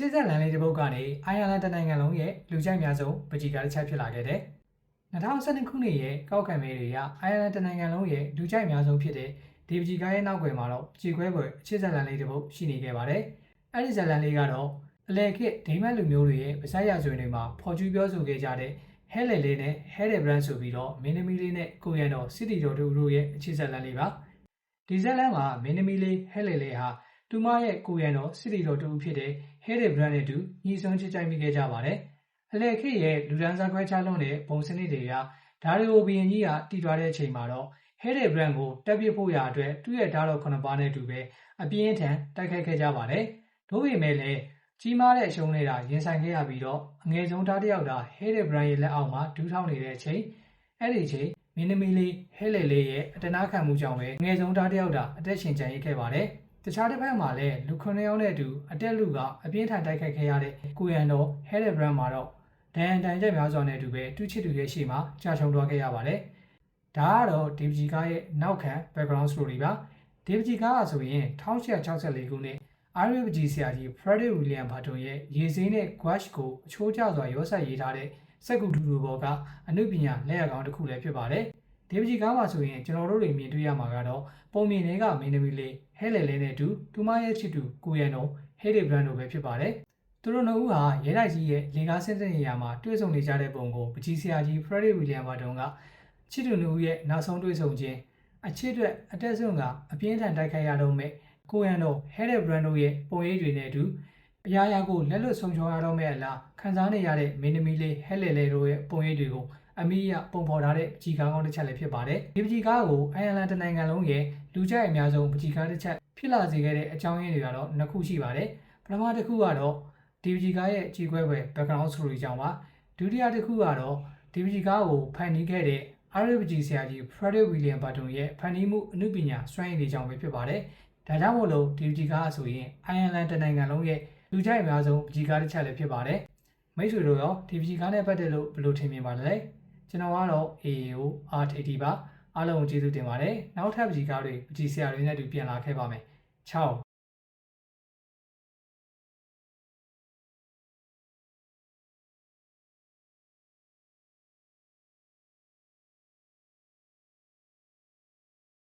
ခြေဆက်လန်လေးတစ်ပုဒ်ကနေအိုင်ယာလန်တနိုင်ငံလုံးရဲ့လူကြိုက်များဆုံးပကြီးကားတစ်ချက်ဖြစ်လာခဲ့တယ်။2012ခုနှစ်ရဲ့ကောက်ခံမဲတွေကအိုင်ယာလန်တနိုင်ငံလုံးရဲ့လူကြိုက်များဆုံးဖြစ်တဲ့ဒီပကြီးကားရဲ့နောက်ွယ်မှာတော့ကြေခွဲပွဲခြေဆက်လန်လေးတစ်ပုဒ်ရှိနေခဲ့ပါတယ်။အဲဒီဇက်လန်လေးကတော့အလေခေတ်ဒိမတ်လူမျိုးတွေရဲ့ဗစားရဆွေတွေမှာဖော်ကျူးပြောဆိုခဲ့ကြတဲ့ဟဲလေလေးနဲ့ဟဲလေဘရန်ဆိုပြီးတော့မင်းသမီးလေးနဲ့ကိုရန်တော်စစ်တီတော်တို့တို့ရဲ့အခြေဆက်လန်လေးပါ။ဒီဇက်လန်မှာမင်းသမီးလေးဟဲလေလေးဟာ သူမရဲ့ ကိုရန်တော် စစ်တီတော်တို့ဖြစ်တဲ့ဟဲလေဘရန်နဲ့တူညီဆုံးချစ်ကြိုက်မိခဲ့ကြပါတယ်။အလေခေတ်ရဲ့ လူဒန်းစားခွဲခြားလွန်းတဲ့ပုံစံတွေတွေကဒါတွေကိုဘီရင်ကြီးကတည်သွားတဲ့အချိန်မှာတော့ဟဲလေဘရန်ကိုတက်ပြစ်ဖို့ရာအတွက် သူ့ရဲ့ဓာတ်တော်ခုနှစ်ပါးနဲ့တူပဲ အပြင်းထန် တိုက်ခိုက်ခဲ့ကြပါတယ်။တို့ပေမဲ့လည်း ကြီးမားတဲ့အရှုံးနေတာရင်ဆိုင်ခဲ့ရပြီးတော့ အငယ်ဆုံး သားတစ်ယောက်သာဟဲလေဘရန်ရဲ့ လက်အောက်မှာ ဒူးထောင်းနေတဲ့အချိန် အဲ့ဒီအချိန် မင်းသမီးလေးဟဲလေလေးရဲ့အတနာခံမှုကြောင့်ပဲ အငယ်ဆုံး သားတစ်ယောက်သာ အသက်ရှင်ကျန်ရစ်ခဲ့ပါတယ်။ တခြားတစ်ဖက်မှာလည်းလူခုနှစ်ယောက်နဲ့အတူအတက်လူကအပြင်းထန်တိုက်ခိုက်ခဲ့ရတဲ့ကိုရန်တော်ဟဲလေဘရန်မှာတော့ဒန်တန်ချက်များစွာနဲ့အတူပဲတူချစ်သူရဲ့ရှေ့မှာကြာရှုံသွားခဲ့ရပါတယ်။ဒါကတော့ဒီပဂျီကားရဲ့နောက်ခံ background story ပါ။ဒီပဂျီကားကဆိုရင်1864ခုနှစ် RWG ဆရာကြီး Frederick William Burton ရဲ့ရေစင်းနဲ့ gouache ကိုအချိုးကျစွာရောဆက်ရေးထားတဲ့စက္ကူတူတူဘောကအနုပညာလက်ရကောင်တစ်ခုလည်းဖြစ်ပါတယ်။ ဒီပကြီးကားမှာဆိုရင်ကျွန်တော်တို့တွေမြင်တွေ့ရမှာကတော့ပုံမြင်တွေကမင်းသမီးလေးဟဲလေလေးနဲ့အတူသူမရဲ့ချစ်သူကိုရန်တော်ဟဲဒီဘရန်တို့ပဲဖြစ်ပါတယ်။သူတို့နှစ်ဦးဟာရဲတိုက်ကြီးရဲ့လေကားဆင်းတဲ့နေရာမှာတွေ့ဆုံနေကြတဲ့ပုံကိုပကြီးဆရာကြီး Frederick William Burton ကချစ်သူနှစ်ဦးရဲ့နောက်ဆုံးတွေ့ဆုံခြင်းအချစ်အတွက်အတက်ဆုံးကအပြင်းထန်တိုက်ခိုက်ရတော့မဲ့ကိုရန်တို့ဟဲတဲ့ brand တို့ရဲ့ပုံရိပ်တွေနဲ့အတူ အရာရာကိုလက်လွတ်ဆုံးရှုံးရတော့မဲ့အလားခန်းစားနေရတဲ့မင်းသမီးလေးဟဲလေလေတို့ရဲ့ပုံရိပ်တွေကိုအမီးရပုံဖော်ထားတဲ့ပကြီကားကောင်းတစ်ချက်လည်းဖြစ်ပါတယ်ဒီပကြီကားကိုအိုင်ယာလန်တနိုင်ငံလုံးရဲ့လူကြိုက်အများဆုံးပကြီကားတစ်ချက်ဖြစ်လာစေခဲ့တဲ့အကြောင်းရင်းတွေကတော့နှစ်ခုရှိပါတယ်ပထမတစ်ခုကတော့ဒီပကြီကားရဲ့ကြီးခွဲပွဲ background story ကြောင့်ပါဒုတိယတစ်ခုကတော့ဒီပကြီကားကိုဖန်တီးခဲ့တဲ့ RWG ဆရာကြီး Frederick William Burton ရဲ့ဖန်တီးမှုအမှုပညာစွမ်းရည်တွေကြောင့်ပဲဖြစ်ပါတယ်။ဒါကြောင့်မို့လို့ဒီပကြီးကားဆိုရင်အိုင်ယာလန်တနိုင်ငံလုံးရဲ့ လူကြိုက်အများဆုံးပကြီးကားတစ်ချက်လည်းဖြစ်ပါတယ်။မိတ်ဆွေတို့ရောဒီပကြီးကားနဲ့ပတ်သက်လို့ဘယ်လိုထင်မြင်ပါလဲ။ကျွန်တော်ကတော့ AAO R80 ပါအားလုံးကိုကျေးဇူးတင်ပါတယ်။နောက်ထပ်ပကြီးကားတွေပကြီးဆရာတွေနဲ့အတူပြန်လာခဲ့ပါမယ်။6